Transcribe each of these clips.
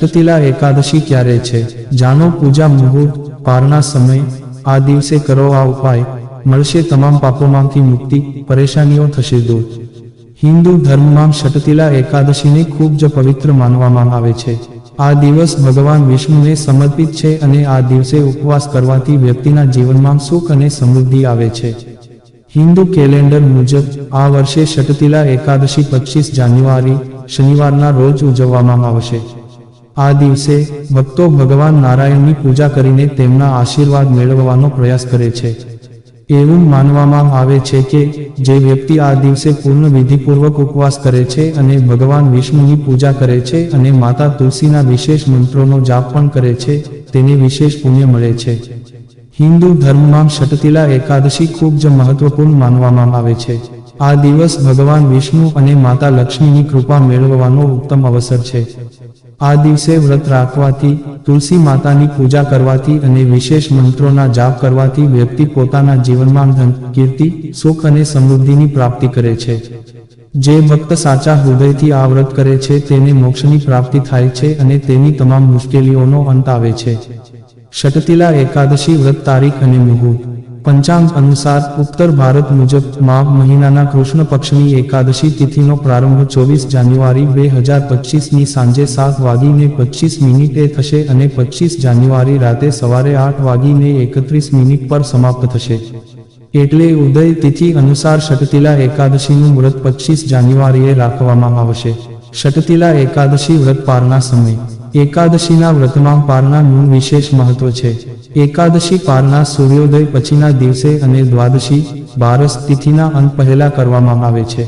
શટતિલા એકાદશી ક્યારે છે? જાણો, પૂજા મુહૂર્ત પારના સમય, આ દિવસે કરો આ ઉપાય. મળશે તમામ પાપોમાંથી મુક્તિ, પરેશાનીઓ થશે દૂર. હિન્દુ ધર્મમાં શટતિલા એકાદશીને ખૂબ જ પવિત્ર માનવામાં આવે છે. આ દિવસ ભગવાન વિષ્ણુને સમર્પિત છે અને આ દિવસે ઉપવાસ કરવાથી વ્યક્તિના જીવનમાં સુખ અને સમૃદ્ધિ આવે છે. હિન્દુ કેલેન્ડર મુજબ, આ વર્ષે શટતિલા એકાદશી પચીસ જાન્યુઆરી, શનિવારના રોજ ઉજવવામાં આવશે. આ દિવસે ભક્તો ભગવાન નારાયણની પૂજા કરીને તેમના આશીર્વાદ મેળવવાનો પ્રયાસ કરે છે. એવું માનવામાં આવે છે કે જે વ્યક્તિ આ દિવસે પૂર્ણ વિધિપૂર્વક ઉપવાસ કરે છે અને ભગવાન વિષ્ણુની પૂજા કરે છે અને માતા તુલસીના વિશેષ મંત્રોનો જાપ પણ કરે છે, તેને વિશેષ પુણ્ય મળે છે. હિન્દુ ધર્મમાં શટતિલા એકાદશી ખૂબ જ મહત્વપૂર્ણ માનવામાં આવે છે. આ દિવસ ભગવાન વિષ્ણુ અને માતા લક્ષ્મીની કૃપા મેળવવાનો ઉત્તમ અવસર છે. આ દિવસે વ્રત રાખવાથી, તુલસી માતાની પૂજા કરવાથી અને વિશેષ મંત્રોના જાપ કરવાથી વ્યક્તિ પોતાના જીવનમાં ધન, કીર્તિ, સુખ અને સમૃદ્ધિની પ્રાપ્તિ કરે છે. જે ભક્ત સાચા હૃદયથી આ વ્રત કરે છે, તેને મોક્ષની પ્રાપ્તિ થાય છે અને તેની તમામ મુશ્કેલીઓનો અંત આવે છે. શટતિલા એકાદશી વ્રત તારીખ અને મુહૂર્ત. પંચાંગ અનુસાર ઉત્તર ભારત મુજબ માઘ મહિનાના કૃષ્ણ પક્ષની એકાદશી તિથિનો પ્રારંભ ચોવીસ જાન્યુઆરી બે હજાર પચીસની સાંજે સાત વાગીને પચીસ મિનિટે થશે અને પચીસ જાન્યુઆરી રાતે સવારે આઠ વાગીને એકત્રીસ મિનિટ પર સમાપ્ત થશે. એટલે ઉદય તિથિ અનુસાર શટતિલા એકાદશીનું વ્રત પચીસ જાન્યુઆરીએ રાખવામાં આવશે. શટતિલા એકાદશી વ્રત પારના સમય. એકાદશીના વ્રતમાં પારનાનું વિશેષ મહત્વ છે. એકાદશી પારના સૂર્યોદય પછીના દિવસે અને દ્વાદશી, બારસ તિથિના અંત પહેલા કરવામાં આવે છે.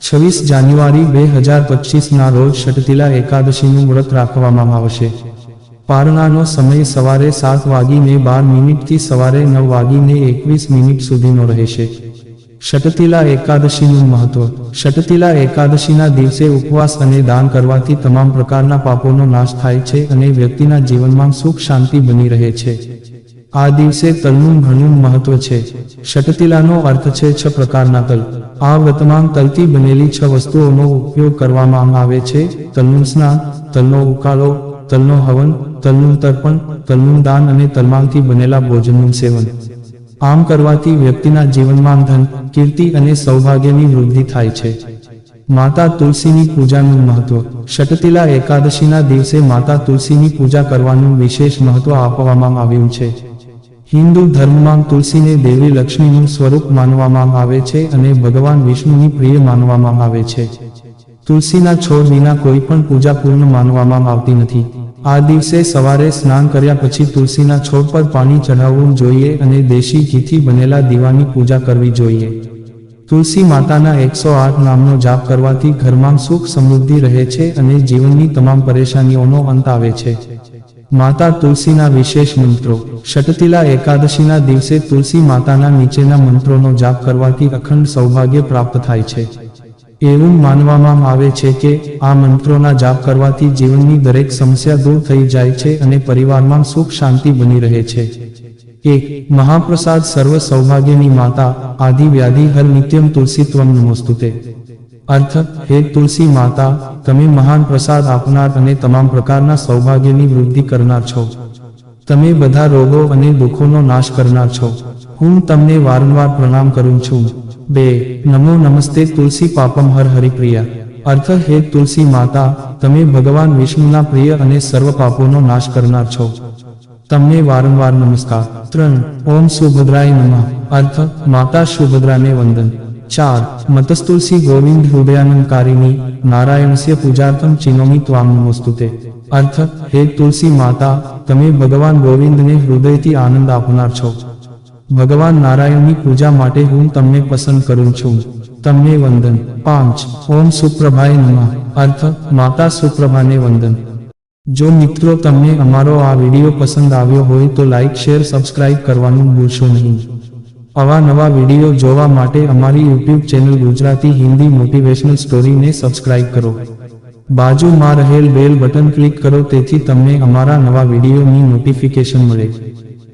છવ્વીસ જાન્યુઆરી બે હજાર પચીસના રોજ શટતિલા એકાદશીનું વ્રત રાખવામાં આવશે. પારણાનો સમય સવારે સાત વાગીને બાર મિનિટથી સવારે નવ વાગીને એકવીસ મિનિટ સુધીનો રહેશે. શટતિલા એકાદશીનું મહત્વ શટતિલા એકાદશીના દિવસે ઉપવાસ અને દાન કરવાથી તમામ પ્રકારના પાપોનો નાશ થાય છે અને વ્યક્તિના જીવનમાં સુખ શાંતિ બની રહે છે. આ દિવસે તલનું ઘણું મહત્વ છે. શટતિલાનો અર્થ છે છ પ્રકારના તલ. આ વર્તમાન તલથી બનેલી છ વસ્તુઓનો ઉપયોગ કરવામાં આવે છે. તલનું સ્નાન, તલનો ઉકાળો, તલનો હવન, તલનું તર્પણ, તલનું દાન અને તલમાંથી બનેલા ભોજનનું સેવન. આમ કરવાથી વ્યક્તિના જીવનમાં ધન, કીર્તિ અને સૌભાગ્યની વૃદ્ધિ થાય છે. માતા તુલસીની પૂજાનું મહત્વ. શટતિલા એકાદશીના દિવસે માતા તુલસીની પૂજા કરવાનું વિશેષ મહત્વ આપવામાં આવ્યું છે. હિન્દુ ધર્મમાં તુલસીને દેવી લક્ષ્મીનું સ્વરૂપ માનવામાં આવે છે અને ભગવાન વિષ્ણુની પ્રિય માનવામાં આવે છે. તુલસીના છોડ વિના કોઈ પણ પૂજા પૂર્ણ માનવામાં આવતી નથી. આ દિવસે સવારે સ્નાન કર્યા પછી તુલસીના છોડ પર પાણી ચઢાવવું જોઈએ અને દેશી ઘીથી બનેલા દીવાની પૂજા કરવી જોઈએ. તુલસી માતાના એકસો આઠ નામનો જાપ કરવાથી ઘરમાં સુખ સમૃદ્ધિ રહે છે અને જીવનની તમામ પરેશાનીઓનો અંત આવે છે. માતા તુલસીના વિશેષ મંત્રો. શટતિલા એકાદશીના દિવસે તુલસી માતાના નીચેના મંત્રોનો જાપ કરવાથી અખંડ સૌભાગ્ય પ્રાપ્ત થાય છે. એવું માનવામાં આવે છે કે આ મંત્રોના જાપ કરવાથી જીવનની દરેક સમસ્યા દૂર થઈ જાય છે અને પરિવારમાં સુખ શાંતિ બની રહે છે. એક, મહાપ્રસાદ સર્વ સૌભાગ્યની માતા, આદિ વ્યાધિ હર નિત્યમ તુલસીત્વમ નમોસ્તુતે. અર્થ, હે તુલસી માતા, તમે મહાન પ્રસાદ આપનાર અને તમામ પ્રકારના સૌભાગ્યની વૃદ્ધિ કરનાર છો. તમે બધા રોગો અને દુઃખોનો નાશ કરનાર છો. હું તમને વારંવાર પ્રણામ કરું છું. બે, નમો નમસ્તે તુલસી પાપમ હર હરિપ્રિયા. અર્થ હે તુલસી માતા, તમે ભગવાન વિષ્ણુના પ્રિય અને સર્વ પાપોનો નાશ કરનાર છો. તમને વારંવાર નમસ્કાર. ત્રણ, ઓમ સુભદ્રાય નમઃ. અર્થ, માતા સુભદ્રાને વંદન. ચાર, મતસ્તુલસી ગોવિંદ હૃદયાનંદકારીની નારાયણસ્ય પૂજાર્થમ ચિનોમી ત્વામ નમોસ્તુતે. અર્થ, હે તુલસી માતા, તમે ભગવાન ગોવિંદને હૃદયથી આનંદ આપનાર છો. ભગવાન નારાયણની પૂજા માટે હું તમને પસંદ કરું છું. તમને વંદન. પાંચ. ઓમ સુપ્રભાય નમઃ. અર્થ, માતા સુપ્રભાને વંદન. જો મિત્રો તમને અમારો આ વીડિયો પસંદ આવ્યો હોય તો લાઇક શેર, સબસ્ક્રાઇબ કરવાનું ભૂલશો નહીં. આવા નવા વીડિયો જોવા માટે અમારી YouTube channel Gujarati Hindi motivational સ્ટોરીને subscribe કરો. બાજુમાં રહેલ બેલ બટન ક્લિક કરો, તેથી તમને અમારા નવા વિડીયોની નોટિફિકેશન મળે.